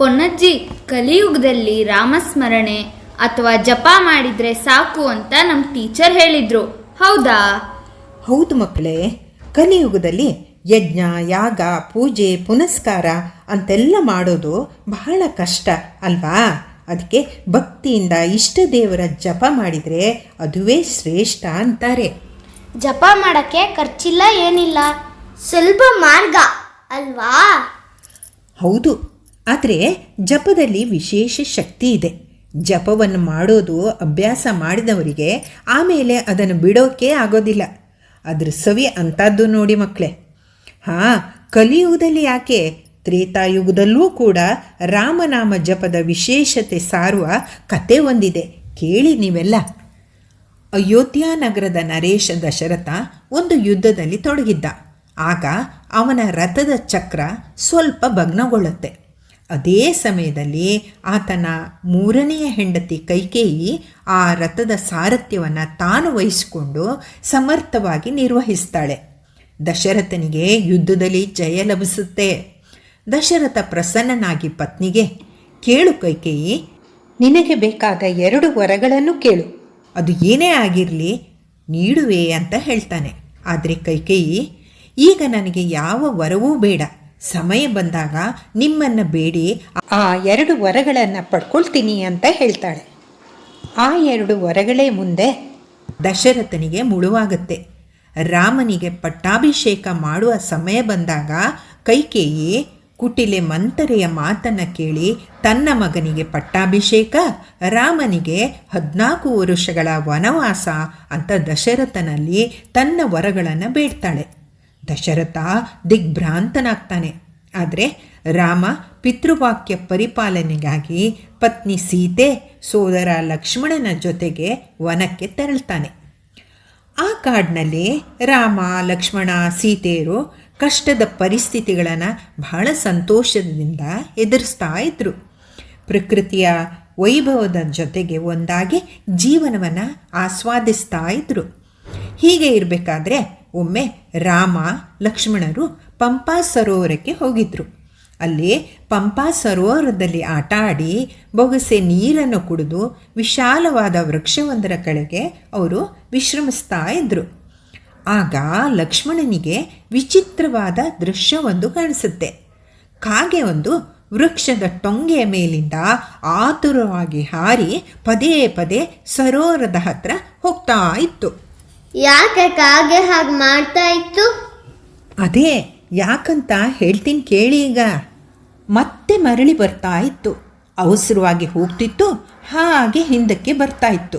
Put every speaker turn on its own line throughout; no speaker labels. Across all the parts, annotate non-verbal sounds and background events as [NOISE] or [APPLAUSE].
ಪೊನ್ನಜ್ಜಿ ಕಲಿಯುಗದಲ್ಲಿ ರಾಮಸ್ಮರಣೆ ಅಥವಾ ಜಪ ಮಾಡಿದ್ರೆ ಸಾಕು ಅಂತ ನಮ್ಮ ಟೀಚರ್ ಹೇಳಿದ್ರು. ಹೌದಾ?
ಹೌದು ಮಕ್ಕಳೇ ಕಲಿಯುಗದಲ್ಲಿ ಯಜ್ಞ ಯಾಗ ಪೂಜೆ ಪುನಸ್ಕಾರ ಅಂತೆಲ್ಲ ಮಾಡೋದು ಬಹಳ ಕಷ್ಟ ಅಲ್ವಾ? ಅದಕ್ಕೆ ಭಕ್ತಿಯಿಂದ ಇಷ್ಟ ದೇವರ ಜಪ ಮಾಡಿದರೆ ಅದುವೇ ಶ್ರೇಷ್ಠ ಅಂತಾರೆ.
ಜಪ ಮಾಡೋಕ್ಕೆ ಖರ್ಚಿಲ್ಲ ಏನಿಲ್ಲ ಸುಲಭ ಮಾರ್ಗ ಅಲ್ವಾ?
ಹೌದು. ಆದರೆ ಜಪದಲ್ಲಿ ವಿಶೇಷ ಶಕ್ತಿ ಇದೆ. ಜಪವನ್ನು ಮಾಡೋದು ಅಭ್ಯಾಸ ಮಾಡಿದವರಿಗೆ ಆಮೇಲೆ ಅದನ್ನು ಬಿಡೋಕೆ ಆಗೋದಿಲ್ಲ. ಅದ್ರ ಸವಿ ಅಂಥದ್ದು ನೋಡಿ ಮಕ್ಕಳೇ ಹಾಂ ಕಲಿಯುಗದಲ್ಲಿ ಯಾಕೆ? ತ್ರೇತಾಯುಗದಲ್ಲೂ ಕೂಡ ರಾಮನಾಮ ಜಪದ ವಿಶೇಷತೆ ಸಾರುವ ಕತೆ ಒಂದಿದೆ. ಕೇಳಿ ನೀವೆಲ್ಲ. ಅಯೋಧ್ಯ ನಗರದ ನರೇಶ ದಶರಥ ಒಂದು ಯುದ್ಧದಲ್ಲಿ ತೊಡಗಿದ್ದ. ಆಗ ಅವನ ರಥದ ಚಕ್ರ ಸ್ವಲ್ಪ ಭಗ್ನಗೊಳ್ಳುತ್ತೆ. ಅದೇ ಸಮಯದಲ್ಲಿ ಆತನ ಮೂರನೆಯ ಹೆಂಡತಿ ಕೈಕೇಯಿ ಆ ರಥದ ಸಾರಥ್ಯವನ್ನು ತಾನು ವಹಿಸಿಕೊಂಡು ಸಮರ್ಥವಾಗಿ ನಿರ್ವಹಿಸ್ತಾಳೆ. ದಶರಥನಿಗೆ ಯುದ್ಧದಲ್ಲಿ ಜಯ ಲಭಿಸುತ್ತೆ. ದಶರಥ ಪ್ರಸನ್ನನಾಗಿ ಪತ್ನಿಗೆ ಕೇಳು ಕೈಕೇಯಿ, ನಿನಗೆ ಬೇಕಾದ ಎರಡು ವರಗಳನ್ನು ಕೇಳು. ಅದು ಏನೇ ಆಗಿರಲಿ ನೀಡುವೆ ಅಂತ ಹೇಳ್ತಾನೆ. ಆದರೆ ಕೈಕೇಯಿ, ಈಗ ನನಗೆ ಯಾವ ವರವೂ ಬೇಡ. ಸಮಯ ಬಂದಾಗ ನಿಮ್ಮನ್ನು ಬೇಡಿ, ಆ ಎರಡು ವರಗಳನ್ನು ಪಡ್ಕೊಳ್ತೀನಿ ಅಂತ ಹೇಳ್ತಾಳೆ. ಆ ಎರಡು ವರಗಳೇ ಮುಂದೆ ದಶರಥನಿಗೆ ಮುಳುವಾಗುತ್ತೆ. ರಾಮನಿಗೆ ಪಟ್ಟಾಭಿಷೇಕ ಮಾಡುವ ಸಮಯ ಬಂದಾಗ ಕೈಕೇಯಿ ಕುಟಿಲೆ ಮಂತರೆಯ ಮಾತನ್ನು ಕೇಳಿ ತನ್ನ ಮಗನಿಗೆ ಪಟ್ಟಾಭಿಷೇಕ, ರಾಮನಿಗೆ ಹದಿನಾಲ್ಕು ವರುಷಗಳ ವನವಾಸ ಅಂತ ದಶರಥನಲ್ಲಿ ತನ್ನ ವರಗಳನ್ನು ಬೇಡ್ತಾಳೆ. ದಶರಥ ದಿಗ್ಭ್ರಾಂತನಾಗ್ತಾನೆ. ಆದರೆ ರಾಮ ಪಿತೃವಾಕ್ಯ ಪರಿಪಾಲನೆಗಾಗಿ ಪತ್ನಿ ಸೀತೆ, ಸೋದರ ಲಕ್ಷ್ಮಣನ ಜೊತೆಗೆ ವನಕ್ಕೆ ತೆರಳ್ತಾನೆ. ಆ ಕಾಡಿನಲ್ಲಿ ರಾಮ, ಲಕ್ಷ್ಮಣ, ಸೀತೆಯರು ಕಷ್ಟದ ಪರಿಸ್ಥಿತಿಗಳನ್ನು ಬಹಳ ಸಂತೋಷದಿಂದ ಎದುರಿಸ್ತಾ ಇದ್ದರು ಪ್ರಕೃತಿಯ ವೈಭವದ ಜೊತೆಗೆ ಒಂದಾಗಿ ಜೀವನವನ್ನು ಆಸ್ವಾದಿಸ್ತಾ ಇದ್ದರು ಹೀಗೆ ಇರಬೇಕಾದ್ರೆ ಒಮ್ಮೆ ರಾಮ ಲಕ್ಷ್ಮಣರು ಪಂಪಾ ಸರೋವರಕ್ಕೆ ಹೋಗಿದ್ರು. ಅಲ್ಲಿ ಪಂಪಾ ಸರೋವರದಲ್ಲಿ ಆಟ ಆಡಿ ಬೊಗಸೆ ನೀರನ್ನು ಕುಡಿದು ವಿಶಾಲವಾದ ವೃಕ್ಷವೊಂದರ ಕಡೆಗೆ ಅವರು ವಿಶ್ರಮಿಸ್ತಾ ಇದ್ದರು ಆಗ ಲಕ್ಷ್ಮಣನಿಗೆ ವಿಚಿತ್ರವಾದ ದೃಶ್ಯವೊಂದು ಕಾಣಿಸುತ್ತೆ. ಕಾಗೆ ಒಂದು ವೃಕ್ಷದ ಟೊಂಗೆಯ ಮೇಲಿಂದ ಆತುರವಾಗಿ ಹಾರಿ ಪದೇ ಪದೇ ಸರೋವರದ ಹತ್ರ ಹೋಗ್ತಾ ಇತ್ತು.
ಯಾಕೆ ಕಾಗೆ ಹಾಗೆ ಮಾಡ್ತಾ ಇತ್ತು?
ಅದೇ, ಯಾಕಂತ ಹೇಳ್ತೀನಿ ಕೇಳಿ ಈಗ. ಮತ್ತೆ ಮರಳಿ ಬರ್ತಾ ಇತ್ತು. ಅವಸರವಾಗಿ ಹೋಗ್ತಿತ್ತು, ಹಾಗೆ ಹಿಂದಕ್ಕೆ ಬರ್ತಾ ಇತ್ತು.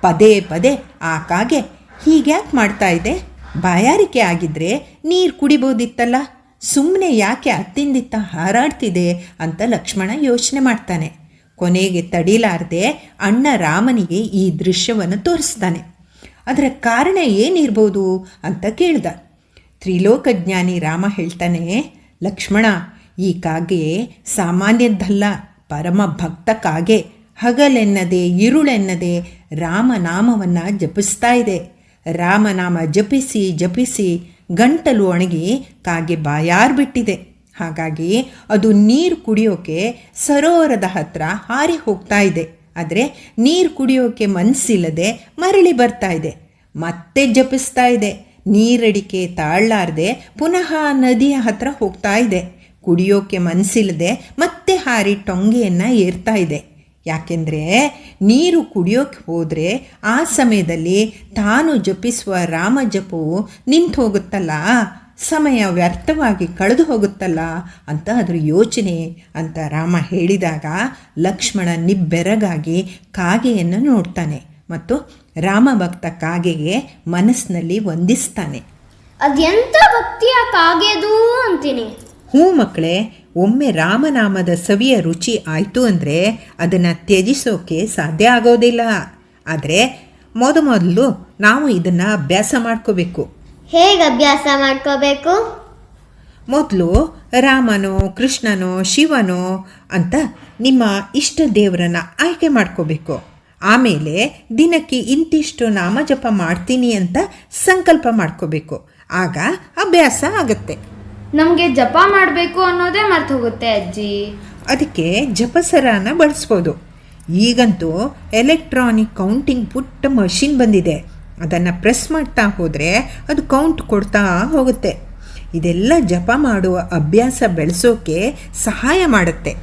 ಪದೇ ಪದೇ ಆ ಕಾಗೆ, ಹೀಗ್ಯಾಕೆ ಮಾಡ್ತಾ ಇದೆ? ಬಾಯಾರಿಕೆ ಆಗಿದ್ರೆ ನೀರು ಕುಡಿಬೋದಿತ್ತಲ್ಲ? ಸುಮ್ಮನೆ ಯಾಕೆ ಅತ್ತಿಂದಿತ್ತ ಹಾರಾಡ್ತಿದೆ ಅಂತ ಲಕ್ಷ್ಮಣ ಯೋಚನೆ ಮಾಡ್ತಾನೆ. ಕೊನೆಗೆ ತಡಿಲಾರದೆ ಅಣ್ಣ ರಾಮನಿಗೆ ಈ ದೃಶ್ಯವನ್ನು ತೋರಿಸ್ತಾನೆ. ಅದರ ಕಾರಣ ಏನಿರ್ಬೋದು ಅಂತ ಕೇಳ್ದ. ತ್ರಿಲೋಕಜ್ಞಾನಿ ರಾಮ ಹೇಳ್ತಾನೆ, ಲಕ್ಷ್ಮಣ, ಈ ಕಾಗೆ ಸಾಮಾನ್ಯದ್ದಲ್ಲ, ಪರಮ ಭಕ್ತ ಕಾಗೆ. ಹಗಲೆನ್ನದೆ, ಇರುಳೆನ್ನದೆ ರಾಮನಾಮವನ್ನು ಜಪಿಸ್ತಾ ಇದೆ. ರಾಮನಾಮ ಜಪಿಸಿ ಜಪಿಸಿ ಗಂಟಲು ಒಣಗಿ ಕಾಗೆ ಬಾಯಾರ್ಬಿಟ್ಟಿದೆ ಹಾಗಾಗಿ ಅದು ನೀರು ಕುಡಿಯೋಕೆ ಸರೋವರದ ಹತ್ರ ಹಾರಿ ಹೋಗ್ತಾ ಇದೆ. ಆದರೆ ನೀರು ಕುಡಿಯೋಕೆ ಮನಸ್ಸಿಲ್ಲದೆ ಮರಳಿ ಬರ್ತಾ ಇದೆ. ಮತ್ತೆ ಜಪಿಸ್ತಾ ಇದೆ. ನೀರಡಿಕೆ ತಾಳ್ಲಾರದೆ ಪುನಃ ನದಿಯ ಹತ್ರ ಹೋಗ್ತಾ ಇದೆ. ಕುಡಿಯೋಕೆ ಮನಸ್ಸಿಲ್ಲದೆ ಮತ್ತೆ ಹಾರಿ ಟೊಂಗೆಯನ್ನು ಏರ್ತಾ ಇದೆ. ಯಾಕೆಂದರೆ ನೀರು ಕುಡಿಯೋಕೆ ಹೋದರೆ ಆ ಸಮಯದಲ್ಲಿ ತಾನು ಜಪಿಸುವ ರಾಮ ಜಪವು ನಿಂತು ಹೋಗುತ್ತಲ್ಲ ಸಮಯ ವ್ಯರ್ಥವಾಗಿ ಕಳೆದು ಹೋಗುತ್ತಲ್ಲ ಅಂತ ಅದರ ಯೋಚನೆ ಅಂತ ರಾಮ ಹೇಳಿದಾಗ ಲಕ್ಷ್ಮಣ ನಿಬ್ಬೆರಗಾಗಿ ಕಾಗೆಯನ್ನು ನೋಡ್ತಾನೆ ಮತ್ತು ರಾಮ ಭಕ್ತ ಕಾಗೆಗೆ ಮನಸ್ಸಿನಲ್ಲಿ ವಂದಿಸ್ತಾನೆ.
ಅದೆಂತ ಭಕ್ತಿಯ ಕಾಗೆದು ಅಂತೀನಿ.
ಹ್ಞೂ ಮಕ್ಕಳೇ ಒಮ್ಮೆ ರಾಮನಾಮದ ಸವಿಯ ರುಚಿ ಆಯಿತು ಅಂದರೆ ಅದನ್ನು ತ್ಯಜಿಸೋಕೆ ಸಾಧ್ಯ ಆಗೋದಿಲ್ಲ. ಆದರೆ ಮೊದಮೊದಲು ನಾವು ಇದನ್ನು ಅಭ್ಯಾಸ ಮಾಡ್ಕೋಬೇಕು.
ಹೇಗೆ ಅಭ್ಯಾಸ ಮಾಡ್ಕೋಬೇಕು?
ಮೊದಲು ರಾಮನೋ ಕೃಷ್ಣನೋ ಶಿವನೋ ಅಂತ ನಿಮ್ಮ ಇಷ್ಟ ದೇವರನ್ನು ಆಯ್ಕೆ ಮಾಡ್ಕೋಬೇಕು. ಆಮೇಲೆ ದಿನಕ್ಕೆ ಇಂತಿಷ್ಟು ನಾಮ ಜಪ ಮಾಡ್ತೀನಿ ಅಂತ ಸಂಕಲ್ಪ ಮಾಡ್ಕೋಬೇಕು. ಆಗ ಅಭ್ಯಾಸ ಆಗುತ್ತೆ.
ನಮಗೆ ಜಪ ಮಾಡಬೇಕು ಅನ್ನೋದೇ ಮರ್ತು ಹೋಗುತ್ತೆ ಅಜ್ಜಿ.
ಅದಕ್ಕೆ ಜಪಸರಾನ ಬಳಸ್ಬೋದು. ಈಗಂತೂ ಎಲೆಕ್ಟ್ರಾನಿಕ್ ಕೌಂಟಿಂಗ್ ಪುಟ್ಟ ಮಷಿನ್ ಬಂದಿದೆ. ಅದನ್ನು ಪ್ರೆಸ್ ಮಾಡ್ತಾ ಹೋದರೆ ಅದು ಕೌಂಟ್ ಕೊಡ್ತಾ ಹೋಗುತ್ತೆ. ಇದೆಲ್ಲ ಜಪ ಮಾಡುವ ಅಭ್ಯಾಸ ಬೆಳೆಸೋಕೆ ಸಹಾಯ ಮಾಡುತ್ತೆ.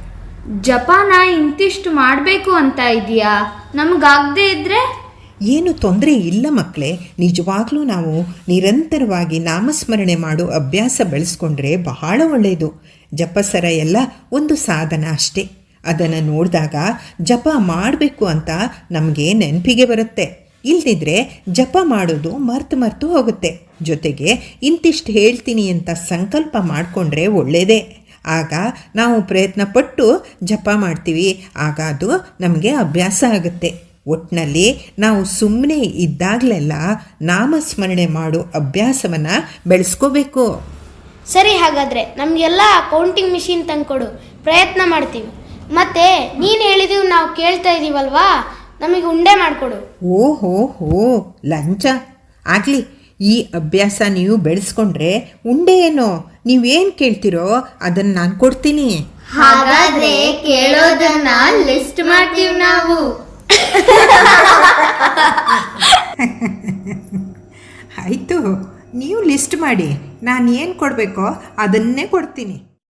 ಜಪಾನ ಇಂತಿಷ್ಟು ಮಾಡಬೇಕು ಅಂತ ಇದೆಯಾ ನಮಗಾಗದೇ ಇದ್ರೆ?
ಏನು ತೊಂದರೆ ಇಲ್ಲ ಮಕ್ಕಳೇ ನಿಜವಾಗ್ಲೂ ನಾವು ನಿರಂತರವಾಗಿ ನಾಮಸ್ಮರಣೆ ಮಾಡೋ ಅಭ್ಯಾಸ ಬೆಳೆಸ್ಕೊಂಡ್ರೆ ಬಹಳ ಒಳ್ಳೆಯದು ಜಪಸರ ಎಲ್ಲ ಒಂದು ಸಾಧನ ಅಷ್ಟೇ. ಅದನ್ನು ನೋಡಿದಾಗ ಜಪ ಮಾಡಬೇಕು ಅಂತ ನಮಗೆ ನೆನಪಿಗೆ ಬರುತ್ತೆ. ಇಲ್ದಿದ್ರೆ ಜಪ ಮಾಡೋದು ಮರ್ತು ಮರ್ತು ಹೋಗುತ್ತೆ. ಜೊತೆಗೆ ಇಂತಿಷ್ಟು ಹೇಳ್ತೀನಿ ಅಂತ ಸಂಕಲ್ಪ ಮಾಡಿಕೊಂಡ್ರೆ ಒಳ್ಳೆಯದೇ ಆಗ ನಾವು ಪ್ರಯತ್ನ ಪಟ್ಟು ಜಪ ಮಾಡ್ತೀವಿ. ಆಗ ಅದು ನಮಗೆ ಅಭ್ಯಾಸ ಆಗುತ್ತೆ. ಒಟ್ಟಿನಲ್ಲಿ ನಾವು ಸುಮ್ಮನೆ ಇದ್ದಾಗಲೆಲ್ಲ ನಾಮಸ್ಮರಣೆ ಮಾಡೋ ಅಭ್ಯಾಸವನ್ನು ಬೆಳೆಸ್ಕೋಬೇಕು.
ಸರಿ ಹಾಗಾದರೆ ನಮಗೆಲ್ಲ ಕೌಂಟಿಂಗ್ ಮಿಷಿನ್ ತಂದ್ಕೊಡು. ಪ್ರಯತ್ನ ಮಾಡ್ತೀವಿ. ಮತ್ತೆ ನೀನು ಹೇಳಿದೀವಿ ನಾವು ಕೇಳ್ತಾ ಇದ್ದೀವಲ್ವಾ ನಮಗೆ ಉಂಡೆ ಮಾಡಿಕೊಡು.
ಓಹೋ ಹೋ ಲಂಚ. ಆಗಲಿ ಈ ಅಭ್ಯಾಸ ನೀವು ಬೆಳೆಸ್ಕೊಂಡ್ರೆ ಉಂಡೆ ಏನೋ? ನೀವೇನು ಕೇಳ್ತಿರೋ ಅದನ್ನು ನಾನು ಕೊಡ್ತೀನಿ.
ಹಾಗಾದ್ರೆ ಕೇಳೋದನ್ನ ಲಿಸ್ಟ್ ಮಾಡ್ತೀವಿ ನಾವು. [LAUGHS]
ಆಯಿತು ನೀವು ಲಿಸ್ಟ್ ಮಾಡಿ. ನಾನು ಏನು ಕೊಡಬೇಕೋ ಅದನ್ನೇ ಕೊಡ್ತೀನಿ.